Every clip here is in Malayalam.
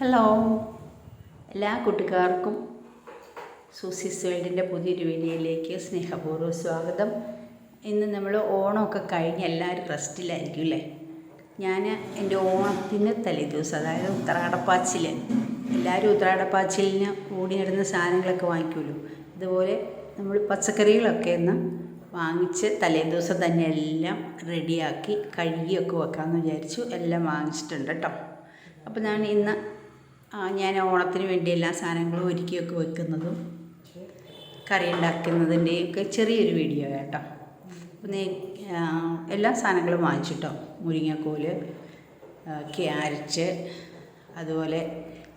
ഹലോ എല്ലാ കൂട്ടുകാർക്കും സൂസിസ് വേൾഡിന്റെ പുതിയൊരു വീഡിയോയിലേക്ക് സ്നേഹപൂർവം സ്വാഗതം. ഇന്ന് നമ്മൾ ഓണമൊക്കെ കഴിഞ്ഞ് എല്ലാവരും റെസ്റ്റിലായിരിക്കും അല്ലേ? ഞാൻ എന്റെ ഓണത്തിന് തലേദിവസം അതായത് ഉത്രാടപ്പാച്ചിൽ എല്ലാവരും ഉത്രാടപ്പാച്ചിലിന് നടന്ന സാധനങ്ങളൊക്കെ വാങ്ങിക്കുമല്ലോ. അതുപോലെ നമ്മൾ പച്ചക്കറികളൊക്കെ ഒന്ന് വാങ്ങിച്ച് തലേദിവസം തന്നെ എല്ലാം റെഡിയാക്കി കഴുകിയൊക്കെ വെക്കാമെന്ന് വിചാരിച്ചു. എല്ലാം വാങ്ങിച്ചിട്ടുണ്ട് കേട്ടോ. അപ്പോൾ ഞാൻ ഇന്ന് ഞാൻ ഓണത്തിന് വേണ്ടി എല്ലാ സാധനങ്ങളും ഒരുക്കിയൊക്കെ വെക്കുന്നതും കറി ഉണ്ടാക്കുന്നതിന്റെയൊക്കെ ചെറിയൊരു വീഡിയോ കേട്ടോ. എല്ലാ സാധനങ്ങളും വാങ്ങിച്ചിട്ടോ. മുരിങ്ങക്കോൽ ആ, ക്യാരറ്റ് അതുപോലെ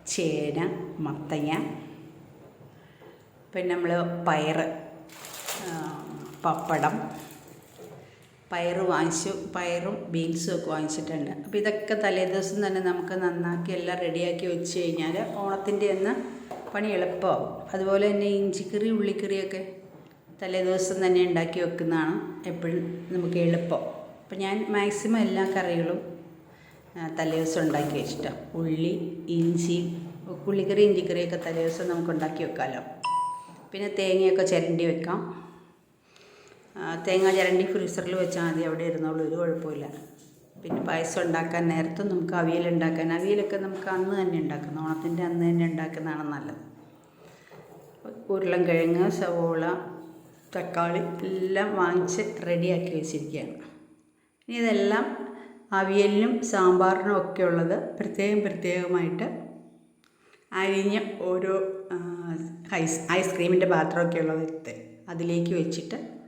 ചേന മത്തങ്ങ പിന്നെ നമ്മൾ പയറ് പപ്പടം പയറ് വാങ്ങിച്ചു പയറും ബീൻസും ഒക്കെ വാങ്ങിച്ചിട്ടുണ്ട്. അപ്പോൾ ഇതൊക്കെ തലേദിവസം തന്നെ നമുക്ക് നന്നാക്കി എല്ലാം റെഡിയാക്കി വെച്ച് കഴിഞ്ഞാൽ ഓണത്തിന്റെ അന്ന് പണി എളുപ്പമാവും. അതുപോലെ തന്നെ ഇഞ്ചിക്കറി ഉള്ളിക്കറിയൊക്കെ തലേദിവസം തന്നെ ഉണ്ടാക്കി വെക്കുന്നതാണ് എപ്പോഴും നമുക്ക് എളുപ്പം. അപ്പോൾ ഞാൻ മാക്സിമം എല്ലാ കറികളും തലേ തലേദിവസം ഉണ്ടാക്കി വെച്ചിട്ടാണ് ഉള്ളി ഇഞ്ചി ഉള്ളിക്കറി ഇഞ്ചിക്കറിയൊക്കെ തലേദിവസം നമുക്ക് ഉണ്ടാക്കി വെക്കാമല്ലോ പിന്നെ തേങ്ങയൊക്കെ ചിരണ്ടി വെക്കാം. തേങ്ങ ചിരണ്ടി ഫ്രീസറിൽ വെച്ചാൽ മതി. അവിടെ ഇരുന്നോളൂ ഒരു കുഴപ്പമില്ല. പിന്നെ പായസം ഉണ്ടാക്കാൻ നേരത്തും നമുക്ക് അവിയൽ ഉണ്ടാക്കാൻ. അവിയലൊക്കെ നമുക്ക് അന്ന് തന്നെ ഉണ്ടാക്കുന്ന ഓണത്തിന്റെ അന്ന് തന്നെ ഉണ്ടാക്കുന്നതാണ് നല്ലത്. ഉരുളൻകിഴങ്ങ് സവോള തക്കാളി എല്ലാം വാങ്ങിച്ച് റെഡിയാക്കി വെച്ചിരിക്കുകയാണ്. ഇനി ഇതെല്ലാം അവിയലിനും സാമ്പാറിനും ഒക്കെ ഉള്ളത് പ്രത്യേകം പ്രത്യേകമായിട്ട് അരിഞ്ഞ് ഓരോ ഐസ് ഐസ്ക്രീമിന്റെ പാത്രമൊക്കെ ഉള്ളത് അതിലേക്ക് വെച്ചിട്ട്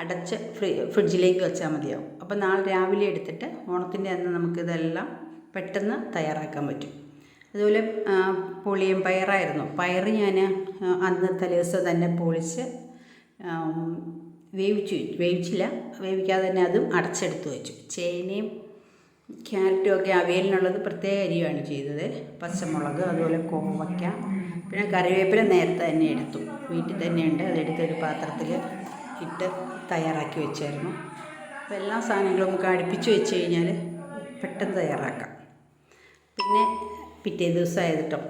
അടച്ച് ഫ്രി ഫ്രിഡ്ജിലേക്ക് വെച്ചാൽ മതിയാവും. അപ്പോൾ നാളെ രാവിലെ എടുത്തിട്ട് ഓണത്തിന്റെ അന്ന് നമുക്കിതെല്ലാം പെട്ടെന്ന് തയ്യാറാക്കാൻ പറ്റും. അതുപോലെ പുളിയും പയറായിരുന്നു. പയർ ഞാൻ അന്ന് തലേദിവസം തന്നെ പൊളിച്ച് വേവിച്ചു വെച്ചു. വേവിച്ചില്ല. വേവിക്കാതെ തന്നെ അതും അടച്ചെടുത്ത് വെച്ചു. ചേനയും ക്യാരറ്റും ഒക്കെ അവിയലിനുള്ളത് പ്രത്യേക അരിയാണ് ചെയ്തത്. പച്ചമുളക് അതുപോലെ കോവയ്ക്ക പിന്നെ കറിവേപ്പില നേരത്തെ തന്നെ എടുത്തു. വീട്ടിൽ തന്നെയുണ്ട് അതെടുത്തൊരു പാത്രത്തിൽ ഇട്ട് തയ്യാറാക്കി വെച്ചായിരുന്നു. അപ്പോൾ എല്ലാ സാധനങ്ങളും നമുക്ക് അടുപ്പിച്ച് വെച്ച് കഴിഞ്ഞാൽ പെട്ടെന്ന് തയ്യാറാക്കാം. പിന്നെ പിറ്റേ ദിവസം ആയതിട്ടോ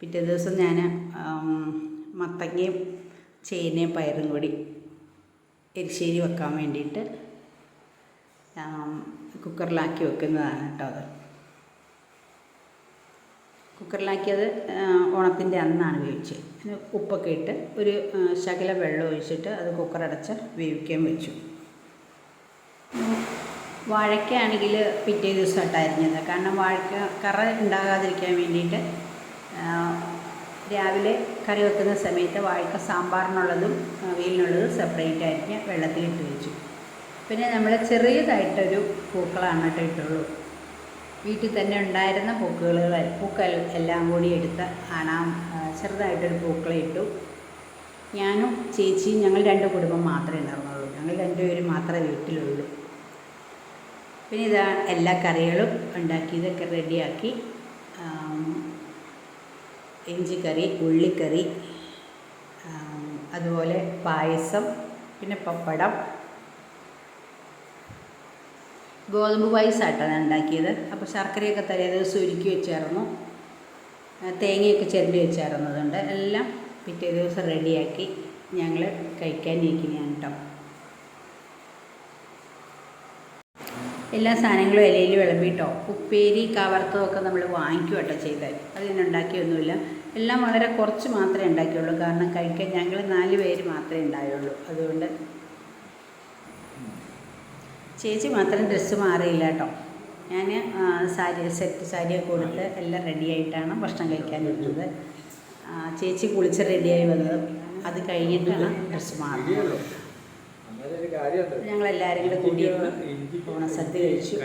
പിറ്റേ ദിവസം ഞാൻ മത്തങ്ങയും ചേനയും പയറും കൂടി എരിശ്ശേരി വെക്കാൻ വേണ്ടിയിട്ട് കുക്കറിലാക്കി വെക്കുന്നതാണ് കേട്ടോ അത്. കുക്കറിലാക്കിയത് ഓണത്തിന്റെ അന്നാണ് വേവിച്ചത്. അതിന് ഉപ്പൊക്കെ ഇട്ട് ഒരു ശകല വെള്ളം ഒഴിച്ചിട്ട് അത് കുക്കറടച്ച് വേവിക്കാൻ വെച്ചു. വാഴയ്ക്കാണെങ്കിൽ പിറ്റേ ദിവസമായിട്ട് അരിഞ്ഞത്. കാരണം വാഴയ്ക്ക കറ ഉണ്ടാകാതിരിക്കാൻ വേണ്ടിയിട്ട് രാവിലെ കറി വെക്കുന്ന സമയത്ത് വാഴയ്ക്ക സാമ്പാറിനുള്ളതും അവിയലിനുള്ളതും സെപ്പറേറ്റ് അരിഞ്ഞ് വെള്ളത്തിലിട്ട് വെച്ചു. പിന്നെ നമ്മൾ ചെറിയതായിട്ടൊരു പൂക്കളാണ് കേട്ടോ ഇട്ടുള്ളൂ. വീട്ടിൽ തന്നെ ഉണ്ടായിരുന്ന പൂക്കളുകൾ പൂക്കൾ എല്ലാം കൂടി എടുത്ത് ആ ചെറുതായിട്ടൊരു പൂക്കളെ ഇട്ടു. ഞാനും ചേച്ചിയും ഞങ്ങൾ രണ്ട് കുടുംബം മാത്രമേ ഉണ്ടായിരുന്നുള്ളൂ. ഞങ്ങൾ രണ്ടുപേരും മാത്രമേ വീട്ടിലുള്ളൂ. പിന്നെ ഇതാ എല്ലാ കറികളും ഉണ്ടാക്കി ഇതൊക്കെ റെഡിയാക്കി ഇഞ്ചിക്കറി ഉള്ളിക്കറി അതുപോലെ പായസം പിന്നെ പപ്പടം ഗോതമ്പ് പായസമായിട്ടാണ് ഉണ്ടാക്കിയത്. അപ്പോൾ ശർക്കരയൊക്കെ തലേ ദിവസം ഉരുക്കി വെച്ചായിരുന്നു. തേങ്ങയൊക്കെ ചിരണ്ടി വെച്ചായിരുന്നതുകൊണ്ട് എല്ലാം പിറ്റേ ദിവസം റെഡിയാക്കി ഞങ്ങൾ കഴിക്കാനിരിക്കുന്നതാണ് കേട്ടോ. എല്ലാ സാധനങ്ങളും ഇലയിൽ വിളമ്പിട്ടോ ഉപ്പേരി കവർത്തമൊക്കെ നമ്മൾ വാങ്ങിക്കും കേട്ടോ ചെയ്താൽ. അതിനുണ്ടാക്കിയൊന്നുമില്ല എല്ലാം വളരെ കുറച്ച് മാത്രമേ ഉണ്ടാക്കിയുള്ളൂ. കാരണം കഴിക്കാൻ ഞങ്ങൾ നാല് പേര് മാത്രമേ ഉണ്ടായുള്ളൂ. അതുകൊണ്ട് ചേച്ചി മാത്രം ഡ്രസ്സ് മാറിയില്ല കേട്ടോ. ഞാൻ സാരി സെറ്റ് സാരിയൊക്കെ കൊടുത്ത് എല്ലാം റെഡിയായിട്ടാണ് ഭക്ഷണം കഴിക്കാനിരുന്നത് വരുന്നത് ചേച്ചി കുളിച്ച് റെഡിയായി വന്നത്. അത് കഴിഞ്ഞിട്ടാണ് ഡ്രസ്സ് മാറുന്നത്. ഞങ്ങളെല്ലാവരും കൂടെ കൂടിയിരുന്ന് ഓണസദ്യ കഴിച്ചു.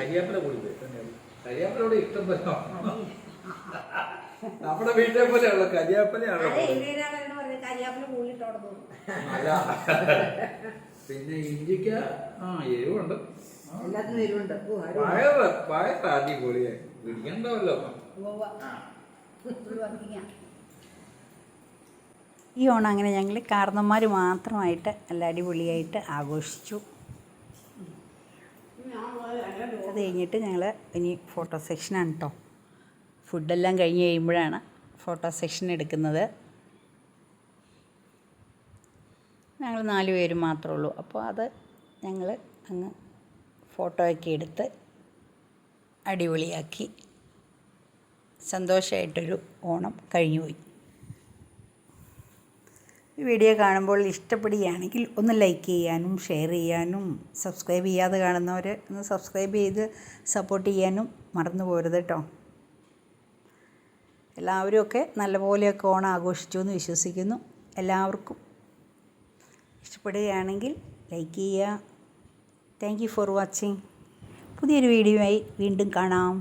നമ്മുടെ വീട്ടിലെ പോലെയുള്ള കരിയാപ്പിലയാണോ പിന്നെ ഇഞ്ചിക്ക ആ എരിവുണ്ട്. എല്ലാത്തിനും എരിവുണ്ട്. ഈ ഓണം അങ്ങനെ ഞങ്ങൾ കാർന്നന്മാർ മാത്രമായിട്ട് നല്ല അടിപൊളിയായിട്ട് ആഘോഷിച്ചു. അത് കഴിഞ്ഞിട്ട് ഞങ്ങൾ ഇനി ഫോട്ടോ സെക്ഷനാണ് കേട്ടോ ഫുഡെല്ലാം കഴിഞ്ഞ് കഴിയുമ്പോഴാണ് ഫോട്ടോ സെക്ഷൻ എടുക്കുന്നത്. ഞങ്ങൾ നാല് പേര് മാത്രമേ ഉള്ളൂ. അപ്പോൾ അത് ഞങ്ങൾ അങ്ങ് ഫോട്ടോ ഒക്കെ എടുത്ത് അടിപൊളിയാക്കി. സന്തോഷമായിട്ടൊരു ഓണം കഴിഞ്ഞുപോയി. ഈ വീഡിയോ കാണുമ്പോൾ ഇഷ്ടപ്പെടുകയാണെങ്കിൽ ഒന്ന് ലൈക്ക് ചെയ്യാനും ഷെയർ ചെയ്യാനും സബ്സ്ക്രൈബ് ചെയ്യാതെ കാണുന്നവർ ഒന്ന് സബ്സ്ക്രൈബ് ചെയ്ത് സപ്പോർട്ട് ചെയ്യാനും മറന്നു പോരുത് കേട്ടോ. എല്ലാവരും ഒക്കെ നല്ലപോലെയൊക്കെ ഓണം ആഘോഷിച്ചു എന്ന് വിശ്വസിക്കുന്നു. എല്ലാവർക്കും ഇഷ്ടപ്പെടുകയാണെങ്കിൽ ലൈക്ക് ചെയ്യുക താങ്ക് യു ഫോർ വാച്ചിങ് പുതിയൊരു വീഡിയോയുമായി വീണ്ടും കാണാം.